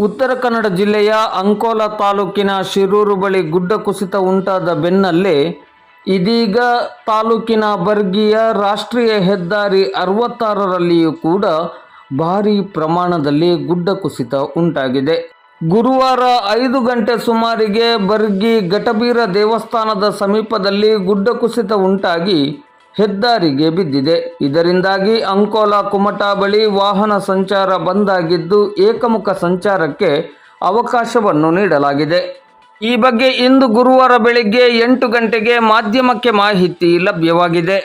ಉತ್ತರ ಕನ್ನಡ ಜಿಲ್ಲೆಯ ಅಂಕೋಲ ತಾಲೂಕಿನ ಶಿರೂರು ಬಳಿ ಗುಡ್ಡ ಕುಸಿತ ಉಂಟಾದ ಬೆನ್ನಲ್ಲೇ ಇದೀಗ ತಾಲೂಕಿನ ಬರ್ಗಿಯ ರಾಷ್ಟ್ರೀಯ ಹೆದ್ದಾರಿ ಅರವತ್ತಾರರಲ್ಲಿಯೂ ಕೂಡ ಭಾರೀ ಪ್ರಮಾಣದಲ್ಲಿ ಗುಡ್ಡ ಕುಸಿತ ಉಂಟಾಗಿದೆ. ಗುರುವಾರ ಐದು ಗಂಟೆ ಸುಮಾರಿಗೆ ಬರ್ಗಿ ಘಟಬೀರ ದೇವಸ್ಥಾನದ ಸಮೀಪದಲ್ಲಿ ಗುಡ್ಡ ಕುಸಿತ ಉಂಟಾಗಿ ಹೆದ್ದಾರಿಗೆ ಬಿದ್ದಿದೆ. ಇದರಿಂದಾಗಿ ಅಂಕೋಲಾ ಕುಮಟಾ ಬಳಿ ವಾಹನ ಸಂಚಾರ ಬಂದಾಗಿದ್ದು ಏಕಮುಖ ಸಂಚಾರಕ್ಕೆ ಅವಕಾಶವನ್ನು ನೀಡಲಾಗಿದೆ. ಈ ಬಗ್ಗೆ ಇಂದು ಗುರುವಾರ ಬೆಳಿಗ್ಗೆ ಎಂಟು ಗಂಟೆಗೆ ಮಾಧ್ಯಮಕ್ಕೆ ಮಾಹಿತಿ ಲಭ್ಯವಾಗಿದೆ.